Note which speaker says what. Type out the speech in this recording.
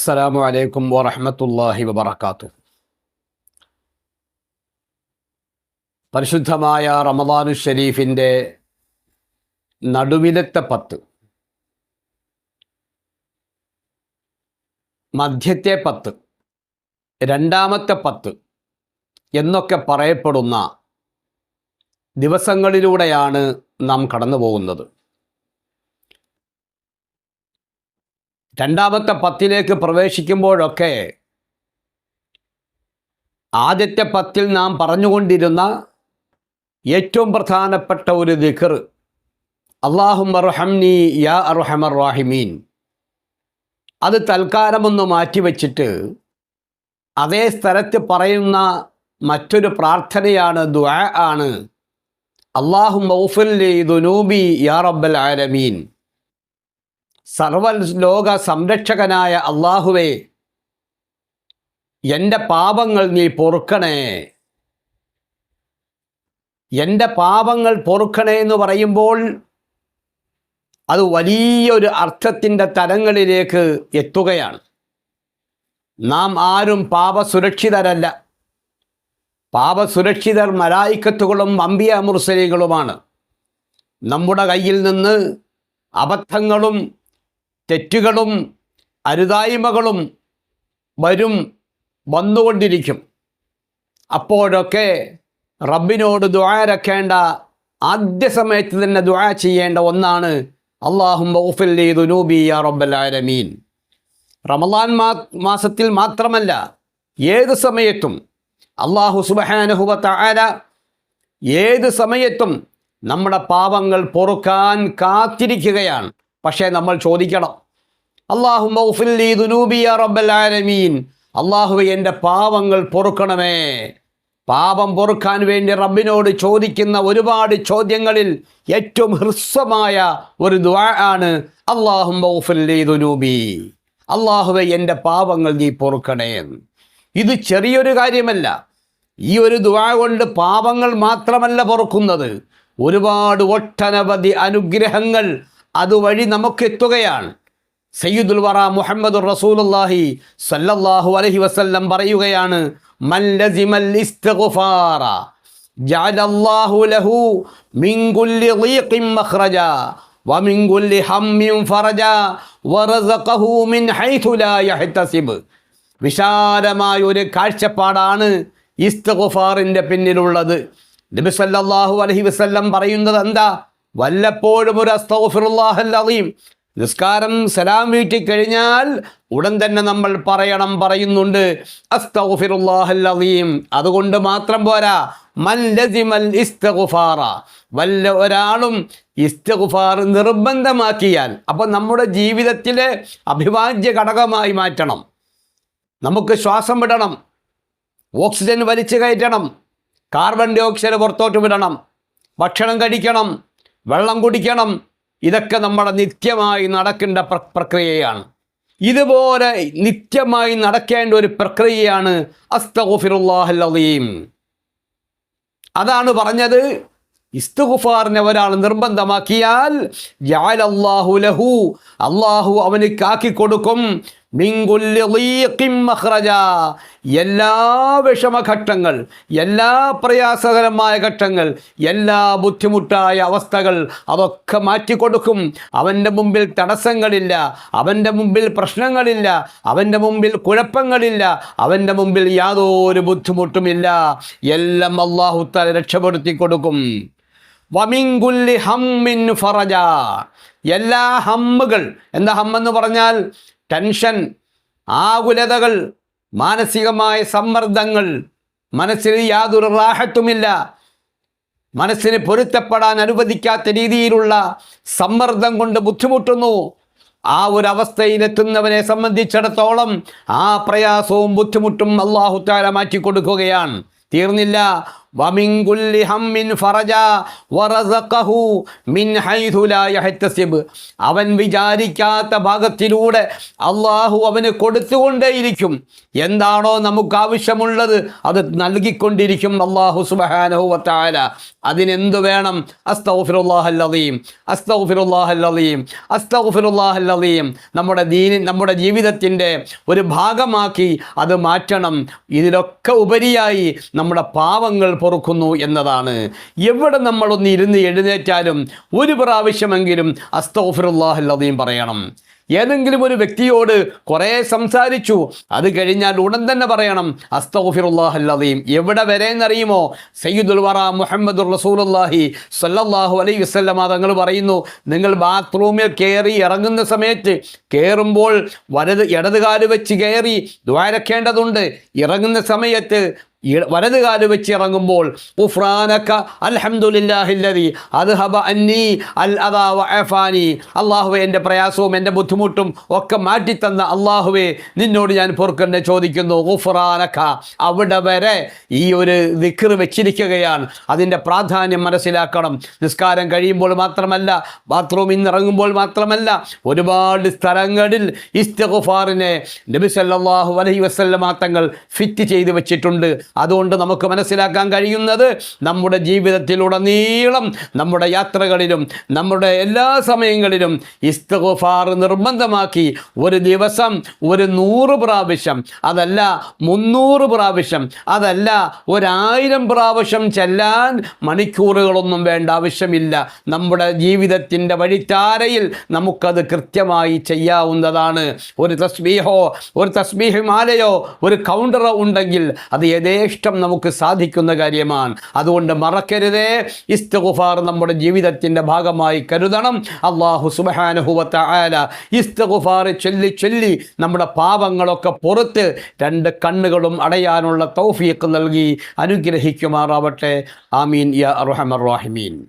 Speaker 1: അസ്സലാമു അലൈക്കും വറഹ്മത്തുള്ളാഹി വബർക്കാത്തു പരിശുദ്ധമായ റമദാനു ഷരീഫിന്റെ നടുവിലത്തെ പത്ത് മധ്യത്തെ പത്ത് രണ്ടാമത്തെ പത്ത് എന്നൊക്കെ പറയപ്പെടുന്ന ദിവസങ്ങളിലൂടെയാണ് നാം കടന്നു പോകുന്നത് രണ്ടാമത്തെ പത്തിലേക്ക് പ്രവേശിക്കുമ്പോഴൊക്കെ ആദ്യത്തെ പത്തിൽ നാം പറഞ്ഞുകൊണ്ടിരുന്ന ഏറ്റവും പ്രധാനപ്പെട്ട ഒരു ദിഖർ അള്ളാഹും യാ അർഹമർ റാഹിമീൻ. അത് തൽക്കാലമൊന്ന് മാറ്റിവെച്ചിട്ട് അതേ സ്ഥലത്ത് പറയുന്ന മറ്റൊരു പ്രാർത്ഥനയാണ് ദുആ ആണ്. അള്ളാഹു മൗഫുല്ലി ദുനൂബി യാ റബ്ബൽ ആലമീൻ. സർവ ലോക സംരക്ഷകനായ അള്ളാഹുവേ എന്റെ പാപങ്ങൾ നീ പൊറുക്കണേ. എന്റെ പാപങ്ങൾ പൊറുക്കണേ എന്ന് പറയുമ്പോൾ അത് വലിയൊരു അർത്ഥത്തിന്റെ തലങ്ങളിലേക്ക് എത്തുകയാണ്. നാം ആരും പാപസുരക്ഷിതരല്ല. പാപസുരക്ഷിതർ മലായിക്കത്തുകളും അമ്പിയ മുർസലികളുമാണ് നമ്മുടെ കയ്യിൽ നിന്ന് അബദ്ധങ്ങളും തെറ്റുകളും അരുതായ്മകളും വരും വന്നുകൊണ്ടിരിക്കും. അപ്പോഴൊക്കെ റബ്ബിനോട് ദ്വാരക്കേണ്ട ആദ്യ സമയത്ത് തന്നെ ദ്വാ ചെയ്യേണ്ട ഒന്നാണ് അള്ളാഹും റബ്ബൽ ആലമീൻ. റമദാൻ മാ മാസത്തിൽ മാത്രമല്ല ഏത് സമയത്തും അള്ളാഹു സുബഹാനുഹുവ ആര ഏത് സമയത്തും നമ്മുടെ പാപങ്ങൾ പൊറുക്കാൻ കാത്തിരിക്കുകയാണ്. പക്ഷേ നമ്മൾ ചോദിക്കണം അള്ളാഹു റബ്ബൽ അള്ളാഹു എന്റെ പാവങ്ങൾ പൊറുക്കണമേ. പാപം പൊറുക്കാൻ വേണ്ടി റബ്ബിനോട് ചോദിക്കുന്ന ഒരുപാട് ചോദ്യങ്ങളിൽ ഏറ്റവും ഹ്രസ്വമായ ഒരു ദ്വാ ആണ് അള്ളാഹുബി അള്ളാഹുവെ എന്റെ പാപങ്ങൾ നീ പൊറുക്കണേ. ഇത് ചെറിയൊരു കാര്യമല്ല. ഈ ഒരു ദ്വാ കൊണ്ട് പാപങ്ങൾ മാത്രമല്ല പൊറുക്കുന്നത്. ഒരുപാട് ഒട്ടനവധി അനുഗ്രഹങ്ങൾ അതുവഴി നമുക്ക് എത്തുകയാണ് സയ്യിദുൽ വറ മുഹമ്മദ് റസൂലുള്ളാഹി സല്ലല്ലാഹു അലൈഹി വസല്ലം പറയുകയാണ് മൻ ലസിമൽ ഇസ്തിഗ്ഫാറ ജഅലല്ലാഹു ലഹു മിൻ കുല്ലി ളീഖിൻ മഖ്റജ വമിൻ കുല്ലി ഹമ്മിൻ ഫറജ വറസഖഹു മിൻ ഹൈഥു ലാ യഹ്തസിബ്. വിശാലമായ ഒരു കാഴ്ചപ്പാടാണ് ഇസ്തിഗ്ഫാറിന്റെ പിന്നിലുള്ളത്. നബി സല്ലല്ലാഹു അലൈഹി വസല്ലം പറയുന്നത് എന്താ? വല്ലപ്പോഴും ഒരു അസ്തൗഫിറുല്ലാഹല്ലീം നിസ്കാരം സലാം വീട്ടി കഴിഞ്ഞാൽ ഉടൻ തന്നെ നമ്മൾ പറയണം പറയുന്നുണ്ട് അസ്തൗഫിറുല്ലാഹല്ലീം അതുകൊണ്ട് മാത്രം പോരാ. വല്ല ഒരാളും ഇസ്തഗുഫാർ നിർബന്ധമാക്കിയാൽ അപ്പോൾ നമ്മുടെ ജീവിതത്തിലെ അഭിവാജ്യ ഘടകമായി മാറ്റണം. നമുക്ക് ശ്വാസം വിടണം. ഓക്സിജൻ വലിച്ചു കയറ്റണം. കാർബൺ ഡൈ ഓക്സൈഡ് പുറത്തോട്ട് വിടണം. ഭക്ഷണം കഴിക്കണം. വെള്ളം കുടിക്കണം. ഇതൊക്കെ നമ്മുടെ നിത്യമായി നടക്കേണ്ട പ്രക്രിയയാണ്. ഇതുപോലെ നിത്യമായി നടക്കേണ്ട ഒരു പ്രക്രിയയാണ് അസ്തഗുഫിറുല്ലാഹല്ലീം അതാണ് പറഞ്ഞത്. ഇസ്തുഗുഫാറിനെ ഒരാൾ നിർബന്ധമാക്കിയാൽ ലഹു അള്ളാഹു അവന് കാക്കി കൊടുക്കും എല്ലാ വിഷമഘട്ടങ്ങൾ എല്ലാ പ്രയാസകരമായ ഘട്ടങ്ങൾ എല്ലാ ബുദ്ധിമുട്ടായ അവസ്ഥകൾ അതൊക്കെ മാറ്റിക്കൊടുക്കും. അവന്റെ മുമ്പിൽ തടസ്സങ്ങളില്ല അവന്റെ മുമ്പിൽ പ്രശ്നങ്ങളില്ല അവന്റെ മുമ്പിൽ കുഴപ്പങ്ങളില്ല അവന്റെ മുമ്പിൽ യാതൊരു ബുദ്ധിമുട്ടുമില്ല. എല്ലാം അള്ളാഹുത്താല രക്ഷപ്പെടുത്തി കൊടുക്കും വമിങ്കുല്ലി ഹമ്മിൻ ഫറജ. എല്ലാ ഹമ്മുകൾ എന്താ ഹമ്മെന്ന് പറഞ്ഞാൽ ടെൻഷൻ ആകുലതകൾ മാനസികമായ സമ്മർദ്ദങ്ങൾ മനസ്സിന് യാതൊരു റാഹത്തുമില്ല. മനസ്സിന് പൊരുത്തപ്പെടാൻ അനുവദിക്കാത്ത രീതിയിലുള്ള സമ്മർദ്ദം കൊണ്ട് ബുദ്ധിമുട്ടുന്നു. ആ ഒരു അവസ്ഥയിലെത്തുന്നവനെ സംബന്ധിച്ചിടത്തോളം ആ പ്രയാസവും ബുദ്ധിമുട്ടും അള്ളാഹുത്താല മാറ്റിക്കൊടുക്കുകയാണ്. തീർന്നില്ല. അവൻ വിചാരിക്കാത്ത ഭാഗത്തിലൂടെ അള്ളാഹു അവന് കൊടുത്തുകൊണ്ടേയിരിക്കും. എന്താണോ നമുക്ക് ആവശ്യമുള്ളത് അത് നൽകിക്കൊണ്ടിരിക്കും അള്ളാഹു സുബ്ഹാനഹു വതആല. അതിനെന്ത് വേണം? അസ്തഗ്ഫിറുല്ലാഹല്ലദീം. അസ്തഗ്ഫിറുല്ലാഹല്ലദീം. അസ്തഗ്ഫിറുല്ലാഹല്ലദീം. നമ്മുടെ ദീനി നമ്മുടെ ജീവിതത്തിന്റെ ഒരു ഭാഗമാക്കി അത് മാറ്റണം. ഇതിലൊക്കെ ഉപരിയായി നമ്മുടെ പാവങ്ങൾ പൊറുക്കുന്നു എന്നതാണ്. എവിടെ നമ്മളൊന്ന് ഇരുന്ന് എഴുന്നേറ്റാലും ഒരു പ്രാവശ്യമെങ്കിലും അസ്തോഫിറുല്ലാഹല്ലതയും പറയണം. ഏതെങ്കിലും ഒരു വ്യക്തിയോട് കുറേ സംസാരിച്ചു അത് കഴിഞ്ഞാൽ ഉടൻ തന്നെ പറയണം അസ്തഗ്ഫിറുല്ലാഹല്ലദീം എവിടെ വരെ എന്നറിയുമോ സയ്യിദുൽ വറ മുഹമ്മദ് റസൂലുല്ലാഹി സല്ലാഹു അലൈ വസ്ലമ തങ്ങൾ പറയുന്നു നിങ്ങൾ ബാത്റൂമിൽ കയറി ഇറങ്ങുന്ന സമയത്ത് കയറുമ്പോൾ വലത് ഇടതുകാൽ വെച്ച് കയറി ദ്വാരക്കേണ്ടതുണ്ട്. ഇറങ്ങുന്ന സമയത്ത് വലത് കാൽ വെച്ച് ഇറങ്ങുമ്പോൾ ഉഫ്രാനക്ക അൽഹംദുലില്ലാഹില്ലതി അദ്ഹബ അന്നി അൽ വഅഫാനി. അള്ളാഹുവെ എന്റെ പ്രയാസവും എന്റെ ബുദ്ധിമുട്ടും ഒക്കെ മാറ്റിത്തന്ന അള്ളാഹുവെ നിന്നോട് ഞാൻ പൊറുക്കന്നെ ചോദിക്കുന്നു ഉഫ്രാനക്ക അവിടെ വരെ ഈ ഒരു ദിക്കർ വെച്ചിരിക്കുകയാണ്. അതിന്റെ പ്രാധാന്യം മനസ്സിലാക്കണം. നിസ്കാരം കഴിയുമ്പോൾ മാത്രമല്ല ബാത്റൂമിൽ നിന്ന് ഇറങ്ങുമ്പോൾ മാത്രമല്ല ഒരുപാട് സ്ഥലങ്ങളിൽ ഇസ്തഖുഫാറിനെ നബി സല്ലല്ലാഹു അലൈഹി വസല്ലമ തങ്ങൾ ഫിറ്റ് ചെയ്ത് വെച്ചിട്ടുണ്ട്. അതുകൊണ്ട് നമുക്ക് മനസ്സിലാക്കാൻ കഴിയുന്നത് നമ്മുടെ ജീവിതത്തിലുടനീളം നമ്മുടെ യാത്രകളിലും നമ്മുടെ എല്ലാ സമയങ്ങളിലും ഇസ്തഗുഫാർ നിർബന്ധമാക്കി ഒരു ദിവസം ഒരു നൂറ് പ്രാവശ്യം അതല്ല മുന്നൂറ് പ്രാവശ്യം അതല്ല ഒരായിരം പ്രാവശ്യം ചെല്ലാൻ മണിക്കൂറുകളൊന്നും വേണ്ട ആവശ്യമില്ല. നമ്മുടെ ജീവിതത്തിന്റെ വഴിത്താരയിൽ നമുക്കത് കൃത്യമായി ചെയ്യാവുന്നതാണ്. ഒരു തസ്ബീഹോ ഒരു തസ്ബീഹ് മാലയോ ഒരു കൗണ്ടറോ ഉണ്ടെങ്കിൽ അത് യഥേഷ്ടം നമുക്ക് സാധിക്കുന്ന കാര്യമാണ്. അതുകൊണ്ട് മറക്കരുതേ. ഇസ്തഗുഫാർ നമ്മുടെ ജീവിതത്തിന്റെ ഭാഗമായി കരുതണം. അള്ളാഹു സുബഹാനുഹുവത്ത ആല ഇസ്തഗുഫാർ ചൊല്ലി ചൊല്ലി നമ്മുടെ പാപങ്ങളൊക്കെ പുറത്ത് രണ്ട് കണ്ണുകളും അടയാനുള്ള തൗഫീഖ് നൽകി അനുഗ്രഹിക്കുമാറാവട്ടെ. ആമീൻ യാ അർഹമർ റാഹിമീൻ.